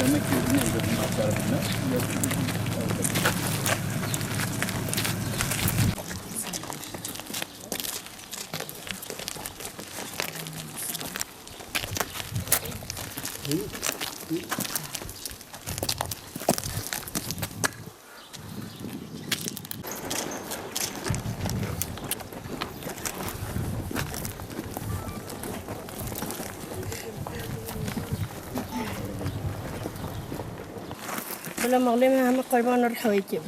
Demek ki ne بلا مغلمة هم قربان الحوي كيف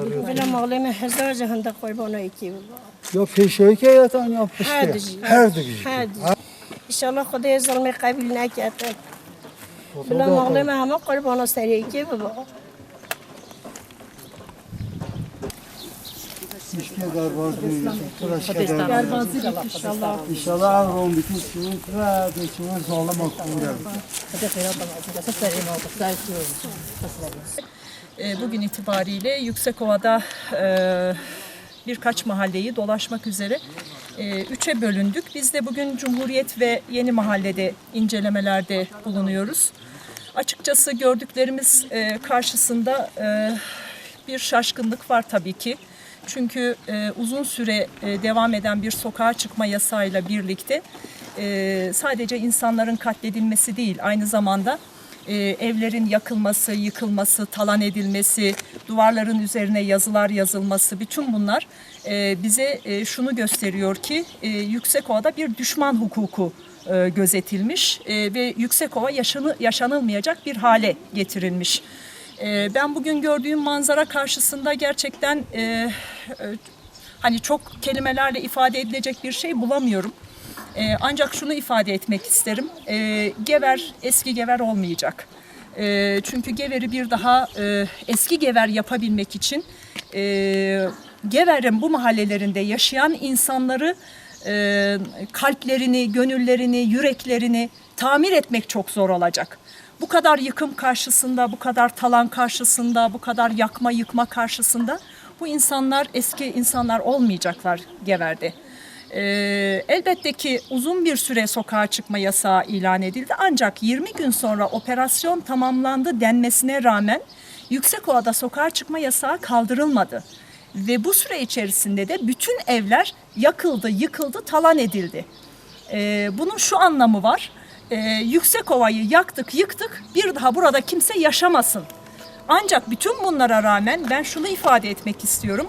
بلا مغلمة هزاجة هند قربان ايكي كيف يا فيشوي که يا تاني يا فيشوي هر دوی. هر دوی. İnşallah Kudaya zulmü kabul ne ketin. Bilam oğlum hemen kurbana seriye ki baba. İşte garbazlı, kuraşka. İnşallah. İnşallah ağrım bütün çuğun kura, çuğun zalim akıllı. Bugün itibariyle Yüksekova'da e, birkaç mahalleyi dolaşmak üzere e, üçe bölündük. Biz de bugün Cumhuriyet ve Yeni Mahalle'de incelemelerde bulunuyoruz. Açıkçası gördüklerimiz e, karşısında e, bir şaşkınlık var tabii ki. Çünkü e, uzun süre e, devam eden bir sokağa çıkma yasağıyla birlikte e, sadece insanların katledilmesi değil, aynı zamanda e, evlerin yakılması, yıkılması, talan edilmesi, duvarların üzerine yazılar yazılması, bütün bunlar e, bize e, şunu gösteriyor ki e, Yüksekova'da bir düşman hukuku e, gözetilmiş e, ve Yüksekova yaşanı, yaşanılmayacak bir hale getirilmiş. E, ben bugün gördüğüm manzara karşısında gerçekten e, e, hani çok kelimelerle ifade edilecek bir şey bulamıyorum. E, ancak şunu ifade etmek isterim. E, Gever eski Gever olmayacak. E, çünkü Gever'i bir daha e, eski Gever yapabilmek için e, Gever'in bu mahallelerinde yaşayan insanları e, kalplerini, gönüllerini, yüreklerini tamir etmek çok zor olacak. Bu kadar yıkım karşısında, bu kadar talan karşısında, bu kadar yakma yıkma karşısında bu insanlar eski insanlar olmayacaklar Gever'de. Ee, elbette ki uzun bir süre sokağa çıkma yasağı ilan edildi ancak 20 gün sonra operasyon tamamlandı denmesine rağmen Yüksekova'da sokağa çıkma yasağı kaldırılmadı. Ve bu süre içerisinde de bütün evler yakıldı, yıkıldı, talan edildi. Ee, bunun şu anlamı var. Ee, Yüksekova'yı yaktık, yıktık. Bir daha burada kimse yaşamasın. Ancak bütün bunlara rağmen ben şunu ifade etmek istiyorum.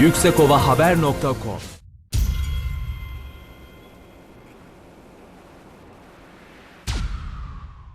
yüksekova haber.com